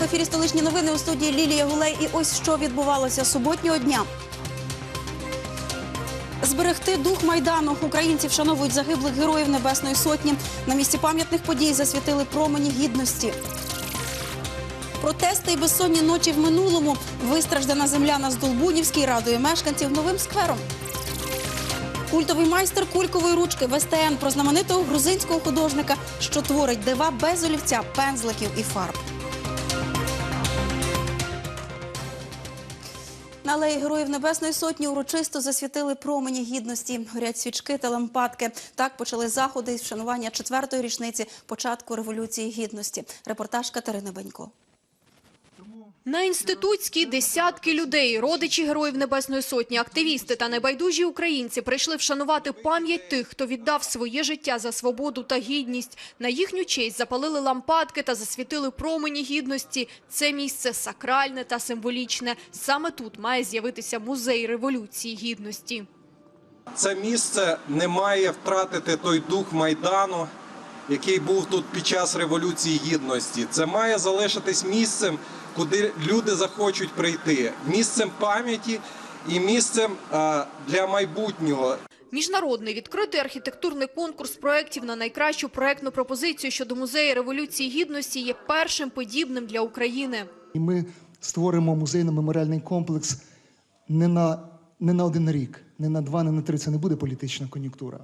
В ефірі столичні новини у студії Лілія Гулей. І ось що відбувалося суботнього дня. Зберегти дух майдану. Українці вшановують загиблих героїв Небесної Сотні. На місці пам'ятних подій засвітили промені гідності. Протести і безсонні ночі в минулому. Вистраждана земля на Здолбунівській радує мешканців новим сквером. Культовий майстер кулькової ручки в СТН про знаменитого грузинського художника, що творить дива без олівця, пензликів і фарб. На алеї Героїв Небесної Сотні урочисто засвітили промені гідності, горять свічки та лампадки. Так почали заходи із вшанування четвертої річниці початку Революції Гідності. Репортаж Катерини Бенько. На інститутській десятки людей, родичі Героїв Небесної Сотні, активісти та небайдужі українці прийшли вшанувати пам'ять тих, хто віддав своє життя за свободу та гідність. На їхню честь запалили лампадки та засвітили промені гідності. Це місце сакральне та символічне. Саме тут має з'явитися музей Революції Гідності. Це місце не має втратити той дух майдану, який був тут під час революції гідності. Це має залишитись місцем, куди люди захочуть прийти, місцем пам'яті і місцем для майбутнього. Міжнародний відкритий архітектурний конкурс проєктів на найкращу проєктну пропозицію щодо музею Революції Гідності є першим подібним для України. І ми створимо музейно-меморіальний комплекс не на, не на один рік, не на два, не на три. Це не буде політична кон'юнктура.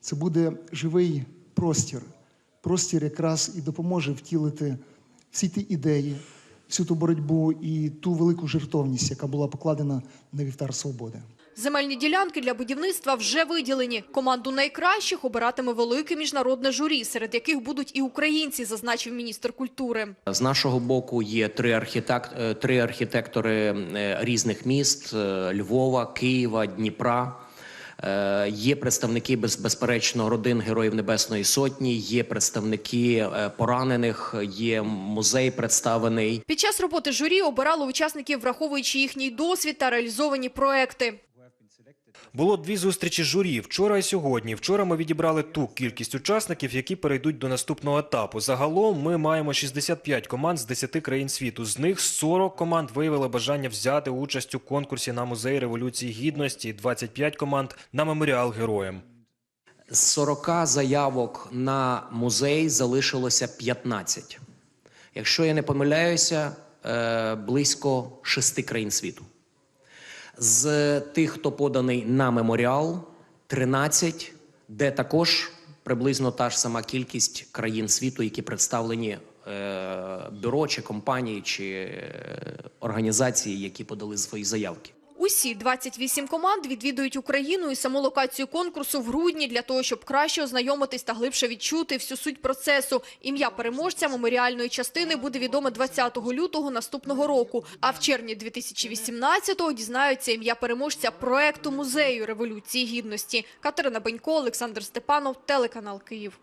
Це буде живий простір. Простір якраз і допоможе втілити всі ті ідеї, всю ту боротьбу і ту велику жертовність, яка була покладена на вівтар свободи. Земельні ділянки для будівництва вже виділені. Команду найкращих обиратиме велике міжнародне журі, серед яких будуть і українці, зазначив міністр культури. З нашого боку є три, архітект, е, три архітектори е, різних міст: е, Львова, Києва, Дніпра. Е, Є представники без- безперечно родин Героїв Небесної Сотні, є представники е, поранених, є музей представлений. Під час роботи журі обирало учасників, враховуючи їхній досвід та реалізовані проекти. Було дві зустрічі журі вчора і сьогодні. Вчора ми відібрали ту кількість учасників, які перейдуть до наступного етапу. Загалом ми маємо 65 команд з 10 країн світу. З них 40 команд виявили бажання взяти участь у конкурсі на музей революції гідності, 25 команд на меморіал героям. З 40 заявок на музей залишилося 15. Якщо я не помиляюся, е, близько шести країн світу. З тих, хто поданий на меморіал, 13, де також приблизно та ж сама кількість країн світу, які представлені е, бюро чи компанії чи е, організації, які подали свої заявки. Усі 28 команд відвідують Україну і саму локацію конкурсу в грудні для того, щоб краще ознайомитись та глибше відчути всю суть процесу. Ім'я переможця меморіальної частини буде відоме 20 лютого наступного року. А в червні 2018-го дізнаються ім'я переможця проекту музею Революції Гідності. Катерина Бенько, Олександр Степанов, телеканал Київ.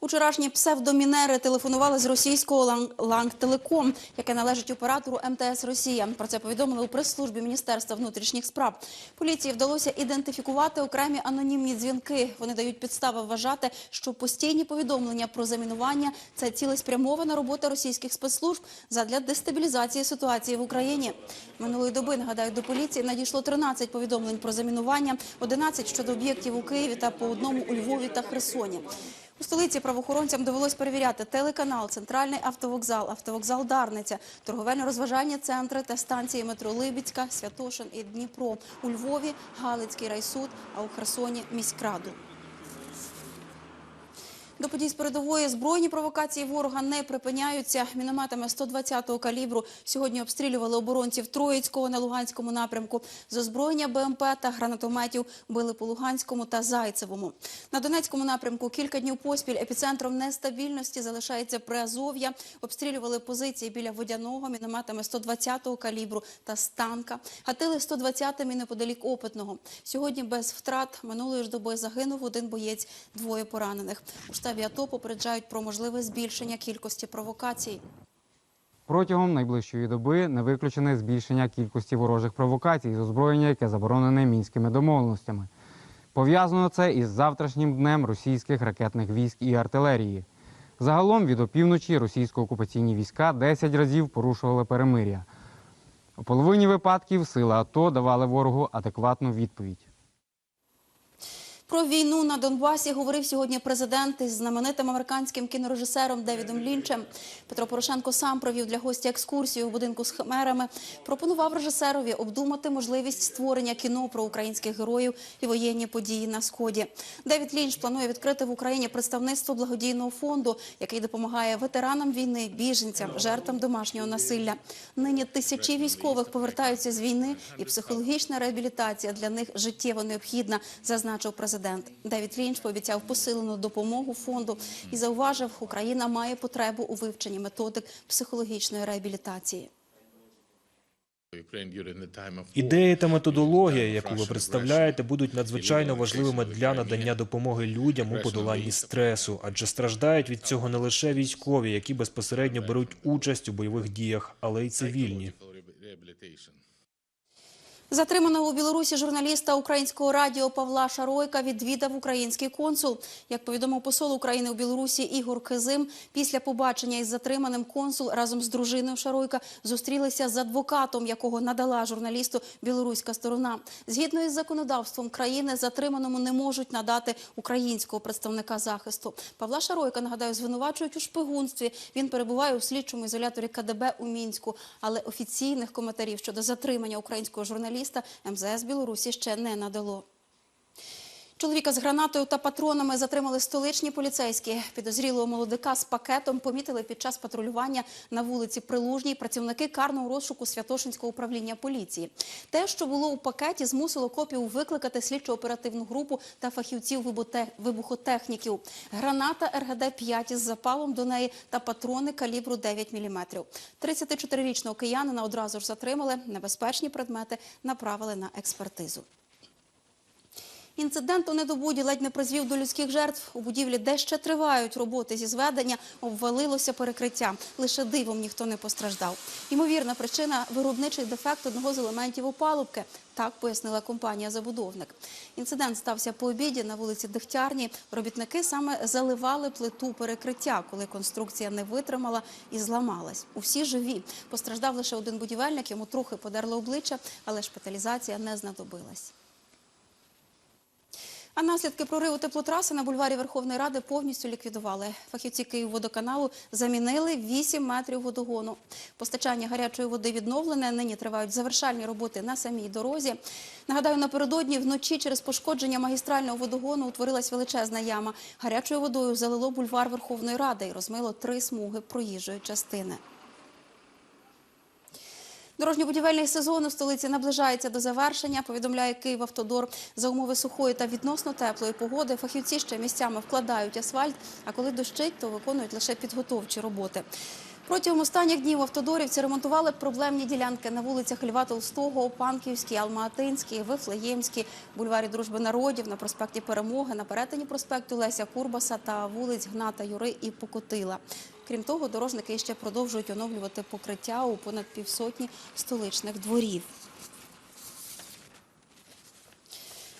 Учорашні псевдомінери телефонували з російського Лан- Лангтелеком, яке належить оператору МТС Росія. Про це повідомили у прес-службі Міністерства внутрішніх справ. Поліції вдалося ідентифікувати окремі анонімні дзвінки. Вони дають підстави вважати, що постійні повідомлення про замінування це цілеспрямована робота російських спецслужб задля дестабілізації ситуації в Україні. Минулої доби нагадаю, до поліції надійшло 13 повідомлень про замінування, 11 щодо об'єктів у Києві та по одному у Львові та Херсоні. У столиці правоохоронцям довелось перевіряти телеканал, центральний автовокзал, автовокзал Дарниця, торговельно-розважальні центри та станції метро Либіцька, Святошин і Дніпро. У Львові Галицький райсуд, а у Херсоні міськраду. До подій з передової збройні провокації ворога не припиняються. Мінометами 120-го калібру сьогодні обстрілювали оборонців Троїцького на Луганському напрямку. З озброєння БМП та гранатометів били по Луганському та Зайцевому. На Донецькому напрямку кілька днів поспіль епіцентром нестабільності залишається Приазов'я. Обстрілювали позиції біля Водяного мінометами 120-го калібру та з танка. Гатили 120-ми неподалік Опитного. Сьогодні без втрат минулої ж доби загинув один боєць, двоє поранених. Штабі АТО попереджають про можливе збільшення кількості провокацій. Протягом найближчої доби не виключене збільшення кількості ворожих провокацій з озброєння, яке заборонене мінськими домовленостями. Пов'язано це із завтрашнім днем російських ракетних військ і артилерії. Загалом від опівночі російсько-окупаційні війська 10 разів порушували перемир'я. У половині випадків сили АТО давали ворогу адекватну відповідь. Про війну на Донбасі говорив сьогодні президент із знаменитим американським кінорежисером Девідом Лінчем. Петро Порошенко сам провів для гостя екскурсію у будинку з хмерами. Пропонував режисерові обдумати можливість створення кіно про українських героїв і воєнні події на сході. Девід Лінч планує відкрити в Україні представництво благодійного фонду, який допомагає ветеранам війни, біженцям, жертвам домашнього насилля. Нині тисячі військових повертаються з війни, і психологічна реабілітація для них життєво необхідна, зазначив президент. Девід Лінч пообіцяв посилену допомогу фонду і зауважив, Україна має потребу у вивченні методик психологічної реабілітації. Ідеї та методологія, яку ви представляєте, будуть надзвичайно важливими для надання допомоги людям у подоланні стресу, адже страждають від цього не лише військові, які безпосередньо беруть участь у бойових діях, але й цивільні. Затриманого у Білорусі журналіста українського радіо Павла Шаройка відвідав український консул. Як повідомив посол України у Білорусі Ігор Кизим, після побачення із затриманим консул разом з дружиною Шаройка зустрілися з адвокатом, якого надала журналісту білоруська сторона. Згідно із законодавством країни, затриманому не можуть надати українського представника захисту. Павла Шаройка, нагадаю, звинувачують у шпигунстві. Він перебуває у слідчому ізоляторі КДБ у Мінську, але офіційних коментарів щодо затримання українського журналіста МЗС Білорусі ще не надало. Чоловіка з гранатою та патронами затримали столичні поліцейські. Підозрілого молодика з пакетом помітили під час патрулювання на вулиці Прилужній працівники карного розшуку Святошинського управління поліції. Те, що було у пакеті, змусило копію викликати слідчо-оперативну групу та фахівців вибухотехніків. Граната РГД-5 із запалом до неї та патрони калібру 9 мм. 34-річного киянина одразу ж затримали. Небезпечні предмети направили на експертизу. Інцидент у недобуді ледь не призвів до людських жертв. У будівлі, де ще тривають роботи зі зведення, обвалилося перекриття. Лише дивом ніхто не постраждав. Ймовірна причина – виробничий дефект одного з елементів опалубки. Так пояснила компанія-забудовник. Інцидент стався по обіді на вулиці Дегтярні. Робітники саме заливали плиту перекриття, коли конструкція не витримала і зламалась. Усі живі. Постраждав лише один будівельник, йому трохи подерли обличчя, але шпиталізація не знадобилась. А наслідки прориву теплотраси на бульварі Верховної Ради повністю ліквідували. Фахівці Київводоканалу замінили 8 метрів водогону. Постачання гарячої води відновлене. Нині тривають завершальні роботи на самій дорозі. Нагадаю, напередодні вночі через пошкодження магістрального водогону утворилась величезна яма. Гарячою водою залило бульвар Верховної Ради і розмило три смуги проїжджої частини. Дорожньо-будівельний сезон у столиці наближається до завершення, повідомляє Київавтодор. За умови сухої та відносно теплої погоди фахівці ще місцями вкладають асфальт, а коли дощить, то виконують лише підготовчі роботи. Протягом останніх днів автодорівці ремонтували проблемні ділянки на вулицях Льва Толстого, Панківській, Алма-Атинській, Вифлеємській, бульварі Дружби народів, на проспекті Перемоги, на перетині проспекту Леся Курбаса та вулиць Гната Юри і Покотила. Крім того, дорожники ще продовжують оновлювати покриття у понад півсотні столичних дворів.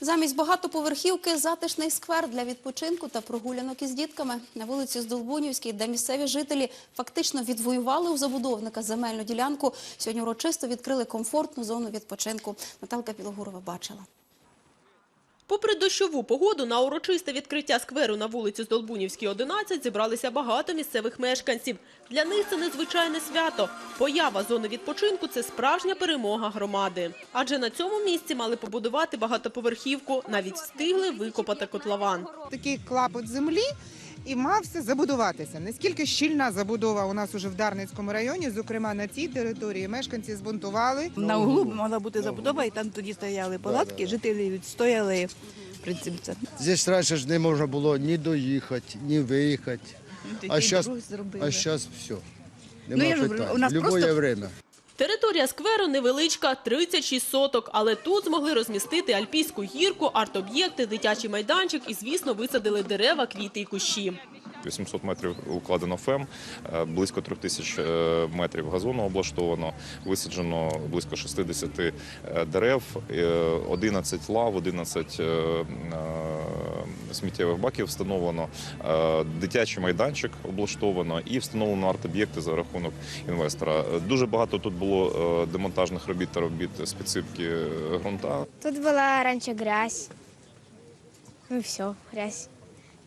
Замість багатоповерхівки затишний сквер для відпочинку та прогулянок із дітками на вулиці Здолбунівській, де місцеві жителі фактично відвоювали у забудовника земельну ділянку. Сьогодні урочисто відкрили комфортну зону відпочинку. Наталка Білогурова бачила. Попри дощову погоду, на урочисте відкриття скверу на вулиці Здолбунівській, 11 зібралися багато місцевих мешканців. Для них це незвичайне свято. Поява зони відпочинку – це справжня перемога громади. Адже на цьому місці мали побудувати багатоповерхівку, навіть встигли викопати котлован. такий клапот землі і мався забудуватися. Наскільки щільна забудова у нас уже в Дарницькому районі, зокрема на цій території, мешканці збунтували. На углу мала бути забудова, і там тоді стояли палатки, жителі відстояли це. Здесь раніше ж не можна було ні доїхати, ні виїхати. А зараз все. Ну, Нема я питань. у нас просто- время. Територія скверу невеличка – 36 соток, але тут змогли розмістити альпійську гірку, арт-об'єкти, дитячий майданчик і, звісно, висадили дерева, квіти і кущі. 800 метрів укладено ФЕМ, е, близько 3 тисяч е, метрів газону облаштовано, висаджено близько 60 е, дерев, е, 11 лав, 11 е, е, сміттєвих баків встановлено, дитячий майданчик облаштовано і встановлено арт-об'єкти за рахунок інвестора. Дуже багато тут було демонтажних робіт та робіт з підсипки ґрунта. Тут была раньше грязь. Ну все, грязь.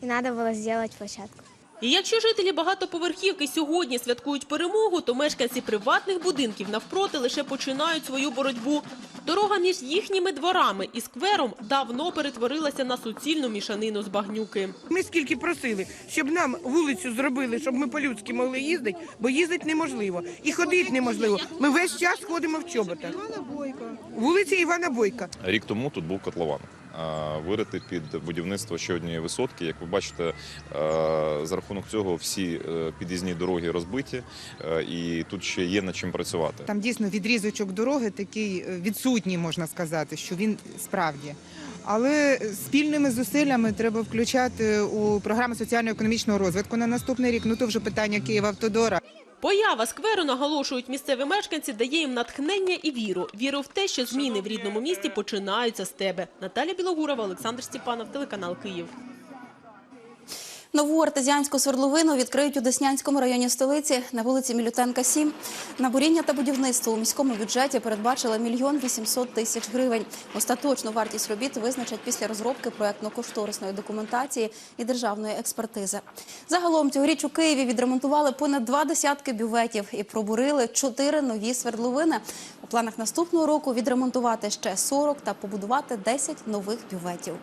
И надо было сделать площадку. І якщо жителі багатоповерхівки сьогодні святкують перемогу, то мешканці приватних будинків навпроти лише починають свою боротьбу. Дорога між їхніми дворами і сквером давно перетворилася на суцільну мішанину з багнюки. Ми скільки просили, щоб нам вулицю зробили, щоб ми по-людськи могли їздити, бо їздити неможливо. І ходити неможливо. Ми весь час ходимо в чоботах. Вулиця Івана Бойка. Рік тому тут був котлован. Вирити під будівництво ще однієї висотки. Як ви бачите, за рахунок цього всі е, під'їзні дороги розбиті, е, і тут ще є над чим працювати. Там дійсно відрізочок дороги такий е, відсутній, можна сказати, що він справді. Але спільними зусиллями треба включати у програму соціально-економічного розвитку на наступний рік. Ну то вже питання Київавтодора. Поява скверу, наголошують місцеві мешканці, дає їм натхнення і віру. Віру в те, що зміни в рідному місті починаються з тебе. Наталя Білогурова, Олександр Степанов, телеканал Київ. Нову артезіанську свердловину відкриють у Деснянському районі столиці на вулиці Мілютенка 7. На буріння та будівництво у міському бюджеті передбачили мільйон 800 тисяч гривень. Остаточну вартість робіт визначать після розробки проектно-кошторисної документації і державної експертизи. Загалом цьогоріч у Києві відремонтували понад два десятки бюветів і пробурили чотири нові свердловини. У планах наступного року відремонтувати ще 40 та побудувати 10 нових бюветів.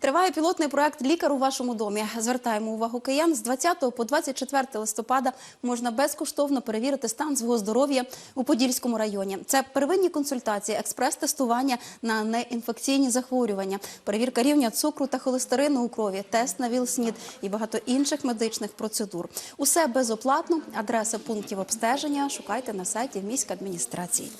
Триває пілотний проект Лікар у вашому домі. Звертаємо увагу киян. З 20 по 24 листопада можна безкоштовно перевірити стан свого здоров'я у Подільському районі. Це первинні консультації, експрес-тестування на неінфекційні захворювання, перевірка рівня цукру та холестерину у крові, тест на ВІЛ-СНІД і багато інших медичних процедур. Усе безоплатно. Адреси пунктів обстеження шукайте на сайті міськадміністрації.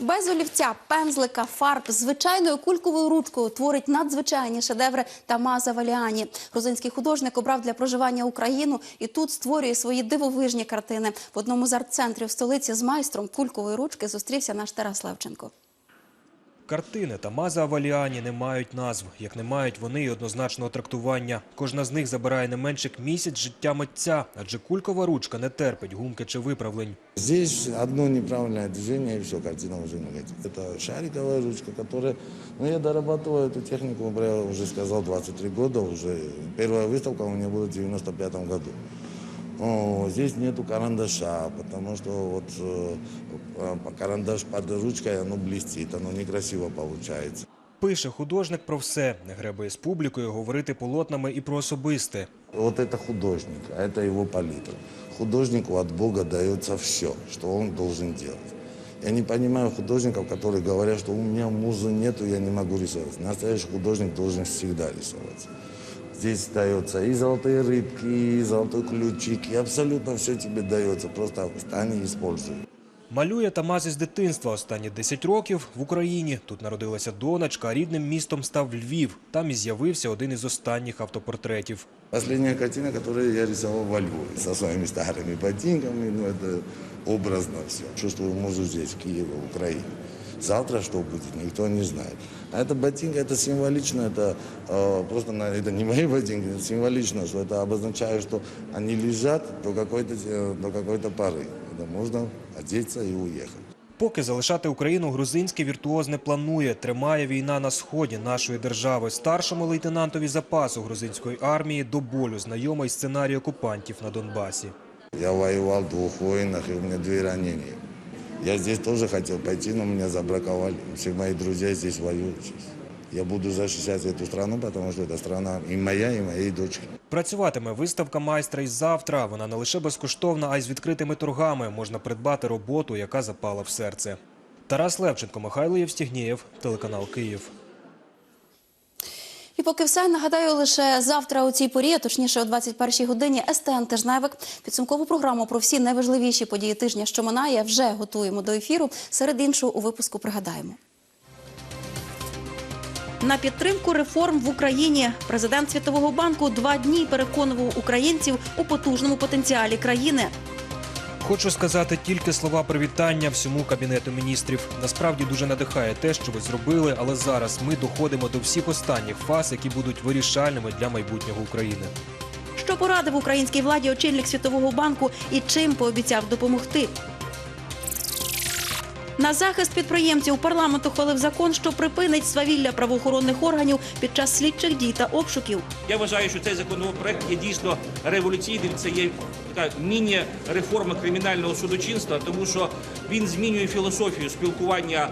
Без олівця, пензлика, фарб, звичайною кульковою ручкою творить надзвичайні шедеври Тамаза Валіані. Грузинський художник обрав для проживання Україну і тут створює свої дивовижні картини. В одному з арт-центрів столиці з майстром кулькової ручки зустрівся наш Тарас Левченко. Картини Тамаза Аваліані не мають назв, як не мають вони й однозначного трактування. Кожна з них забирає не менше як місяць життя митця, адже кулькова ручка не терпить гумки чи виправлень. Здесь одно неправильное движение, и все, картина уже негатив. Это шариковая ручка, которая... Ну, я дорабатываю эту технику, я уже сказал, 23 года уже. Первая выставка у меня была в 95 году. О, здесь нету карандаша, потому что вот э, э, карандаш под ручкой, оно блестит, оно некрасиво получается. Пише художник про все, не гребує з публікою говорити полотнами і про особисте. Вот это художник, а это его палитра. Художнику от Бога дается все, что он должен делать. Я не понимаю художников, которые говорят, что у меня музы нету, я не могу рисовать. Настоящий художник должен всегда рисовать. Здесь дается и золотые рыбки, и золотой ключик, и абсолютно все тебе дается. Просто встань и используй. Малює Тамаз із дитинства. Останні 10 років в Україні. Тут народилася донечка, а рідним містом став Львів. Там і з'явився один із останніх автопортретів. Последняя картина, которую я рисовал во Львове, со своими старыми ботинками, ну это образно все. Чувствую музу здесь, в Киеве, в Украине. Завтра что будет, никто не знает. А это ботинка, это символично, это э, просто, на- это не мои ботинки, это символично, что это обозначает, что они лежат до какой-то э, до какой-то поры. Это можно одеться и уехать. Поки залишати Україну грузинський віртуоз не планує. Тримає війна на сході нашої держави. Старшому лейтенантові запасу грузинської армії до болю знайомий сценарій окупантів на Донбасі. Я воевал в двух войнах, и у меня две ранения. Я здесь тоже хотел пойти, но меня забраковали. Все мои друзья здесь воюют сейчас. Я буду защищать эту страну, потому что эта страна и моя, и моей дочки. Працюватиме виставка майстра й завтра. Вона не лише безкоштовна, а й з відкритими торгами. Можна придбати роботу, яка запала в серце. Тарас Левченко, Михайло Євстігнєєв, телеканал Київ. І поки все, нагадаю, лише завтра у цій порі, а точніше о 21-й годині, СТН Тижневик. Підсумкову програму про всі найважливіші події тижня, що минає, вже готуємо до ефіру. Серед іншого у випуску пригадаємо. На підтримку реформ в Україні. Президент Світового банку два дні переконував українців у потужному потенціалі країни. Хочу сказати тільки слова привітання всьому кабінету міністрів. Насправді дуже надихає те, що ви зробили, але зараз ми доходимо до всіх останніх фаз, які будуть вирішальними для майбутнього України. Що порадив українській владі очільник Світового банку і чим пообіцяв допомогти. На захист підприємців парламент ухвалив закон, що припинить свавілля правоохоронних органів під час слідчих дій та обшуків. Я вважаю, що цей законопроект є дійсно революційним. Це є така міні-реформа кримінального судочинства, тому що він змінює філософію спілкування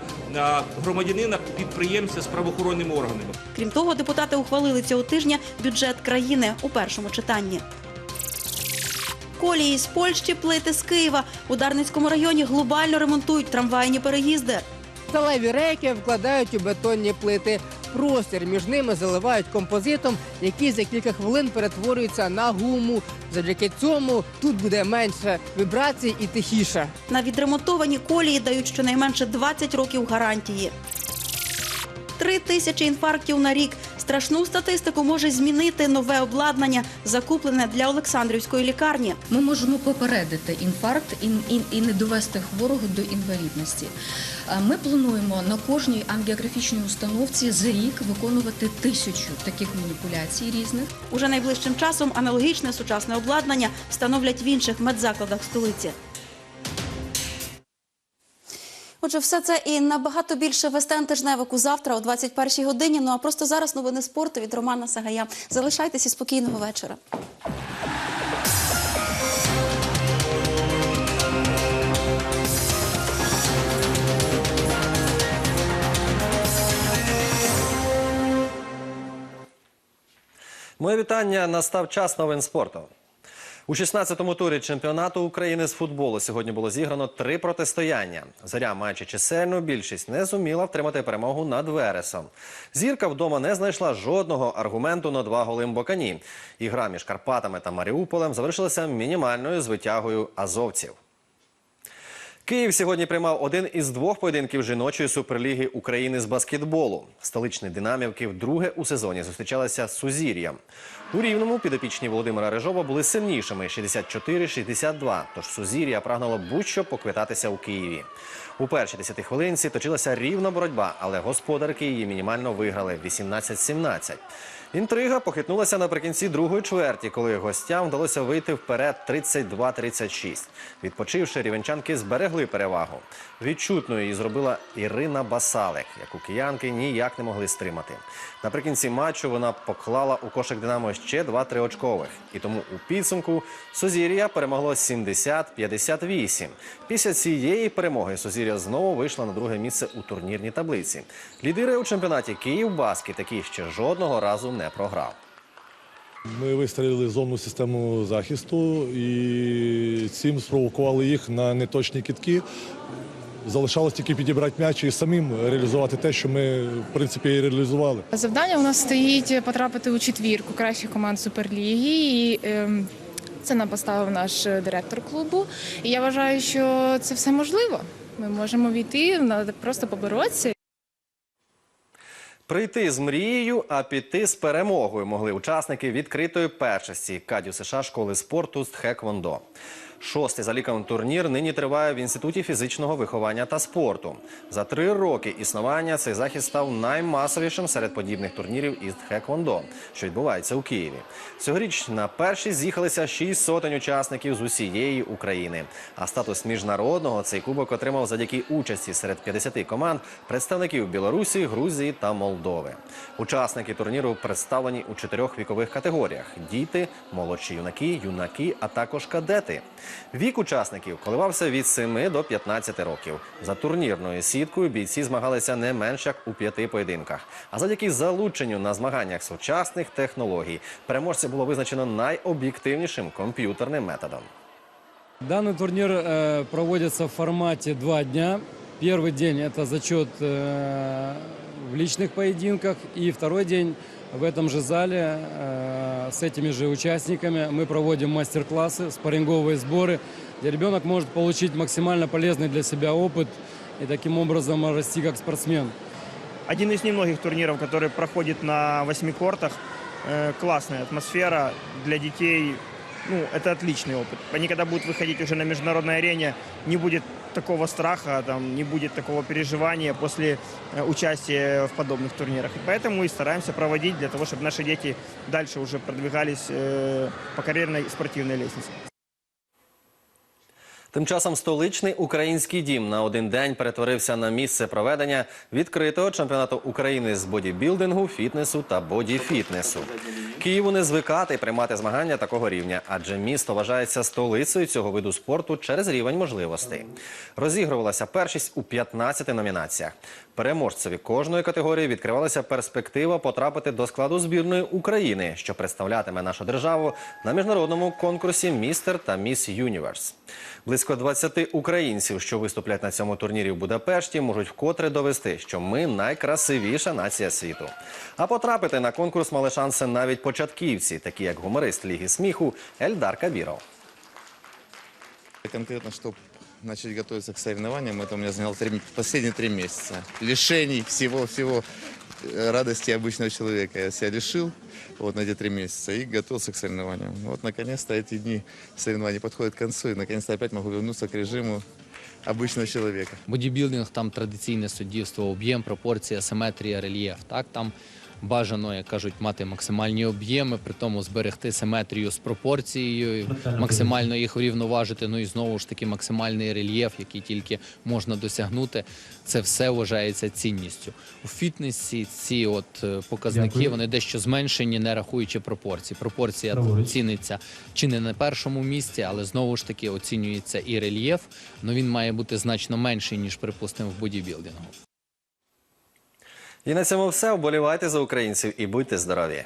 громадянина підприємця з правоохоронними органами. Крім того, депутати ухвалили цього тижня бюджет країни у першому читанні. Колії з Польщі, плити з Києва. У Дарницькому районі глобально ремонтують трамвайні переїзди. Сталеві рейки вкладають у бетонні плити. Простір між ними заливають композитом, який за кілька хвилин перетворюється на гуму. Завдяки цьому тут буде менше вібрацій і тихіше. На відремонтовані колії дають щонайменше 20 років гарантії. Три тисячі інфарктів на рік. Страшну статистику може змінити нове обладнання, закуплене для Олександрівської лікарні. Ми можемо попередити інфаркт і, і, і не довести хворого до інвалідності. Ми плануємо на кожній ангіографічній установці за рік виконувати тисячу таких маніпуляцій різних. Уже найближчим часом аналогічне сучасне обладнання встановлять в інших медзакладах столиці. Отже, все це і набагато більше вестен тижневику завтра о 21-й годині. Ну а просто зараз новини спорту від Романа Сагая. Залишайтеся спокійного вечора. Моє вітання. Настав час новин спорту. У 16-му турі чемпіонату України з футболу сьогодні було зіграно три протистояння. Заря, маючи чисельну більшість, не зуміла втримати перемогу над Вересом. Зірка вдома не знайшла жодного аргументу на два голи Мбокані. Ігра між Карпатами та Маріуполем завершилася мінімальною звитягою азовців. Київ сьогодні приймав один із двох поєдинків жіночої суперліги України з баскетболу. Столичні динамівки вдруге у сезоні зустрічалися з Сузір'ям. У рівному підопічні Володимира Режова були сильнішими 64-62, Тож Сузір'я прагнуло будь-що поквитатися у Києві. У першій десяти хвилинці точилася рівна боротьба, але господарки її мінімально виграли 18-17. Інтрига похитнулася наприкінці другої чверті, коли гостям вдалося вийти вперед 32-36. Відпочивши, рівенчанки зберегли перевагу. Відчутною її зробила Ірина Басалек, яку киянки ніяк не могли стримати. Наприкінці матчу вона поклала у кошик Динамо ще 2-3 очкових. І тому у підсумку Сузір'я перемогло 70-58. Після цієї перемоги Сузір'я знову вийшла на друге місце у турнірній таблиці. Лідири у чемпіонаті Київ Баскет, який ще жодного разу не програв. Ми вистрілили зонну систему захисту і цим спровокували їх на неточні кітки. Залишалось тільки підібрати м'яч і самим реалізувати те, що ми в принципі і реалізували. Завдання у нас стоїть потрапити у четвірку кращих команд Суперліги. І ем, це нам поставив наш директор клубу. І я вважаю, що це все можливо. Ми можемо війти, треба просто поборотися. Прийти з мрією, а піти з перемогою могли учасники відкритої першості Кадю США школи спорту з Тхеквондо. Шостий за ліком турнір нині триває в інституті фізичного виховання та спорту. За три роки існування цей захід став наймасовішим серед подібних турнірів із Тхеквондо, що відбувається у Києві. Цьогоріч на перші з'їхалися шість сотень учасників з усієї України. А статус міжнародного цей кубок отримав завдяки участі серед 50 команд представників Білорусі, Грузії та Молдови. Учасники турніру представлені у чотирьох вікових категоріях: діти, молодші юнаки, юнаки, а також кадети. Вік учасників коливався від 7 до 15 років. За турнірною сіткою бійці змагалися не менш як у п'яти поєдинках. А завдяки залученню на змаганнях сучасних технологій переможця було визначено найоб'єктивнішим комп'ютерним методом. Данный турнир э, проводится в формате два дня. Первый день это зачет э, в личных поединках, и второй день в этом же зале э, с этими же участниками мы проводим мастер-классы, спарринговые сборы, где ребенок может получить максимально полезный для себя опыт и таким образом расти как спортсмен. один из немногих турниров, который проходит на восьми кортах. Э, Классная атмосфера для детей. Ну, это отличный опыт. Они когда будут выходить уже на международной арене, не будет такого страха, там, не будет такого переживания после э, участия в подобных турнирах. И поэтому и стараемся проводить для того, чтобы наши дети дальше уже продвигались э, по карьерной и спортивной лестнице. Тим часом столичний український дім на один день перетворився на місце проведення відкритого чемпіонату України з бодібілдингу, фітнесу та бодіфітнесу. Києву не звикати приймати змагання такого рівня, адже місто вважається столицею цього виду спорту через рівень можливостей. Розігрувалася першість у 15 номінаціях. Переможцеві кожної категорії відкривалася перспектива потрапити до складу збірної України, що представлятиме нашу державу на міжнародному конкурсі Містер та Міс Юніверс. Близько 20 українців, що виступлять на цьому турнірі в Будапешті, можуть вкотре довести, що ми найкрасивіша нація світу. А потрапити на конкурс мали шанси навіть початківці, такі як гуморист Ліги сміху Ельдар Кабіров. Конкретно, чтобы начать готовиться к соревнованиям, это у меня заняло три- последние три месяца. Лишений всего-всего э, радости обычного человека я себя лишил вот на эти три месяца и готовился к соревнованиям. Вот, наконец-то, эти дни соревнований подходят к концу, и, наконец-то, опять могу вернуться к режиму обычного человека. Бодібілдинг там традиційне суддівство, об'єм, пропорція, симетрія, рельєф. Так там бажано, як кажуть, мати максимальні об'єми, при тому зберегти симетрію з пропорцією, максимально їх врівноважити. Ну і знову ж таки максимальний рельєф, який тільки можна досягнути. Це все вважається цінністю. У фітнесі ці от е, показники Дякую. вони дещо зменшені, не рахуючи пропорції. Пропорція Праворуч. ціниться чи не на першому місці, але знову ж таки оцінюється і рельєф. Ну він має бути значно менший ніж припустимо в бодібілдингу. І на цьому все вболівайте за українців і будьте здорові.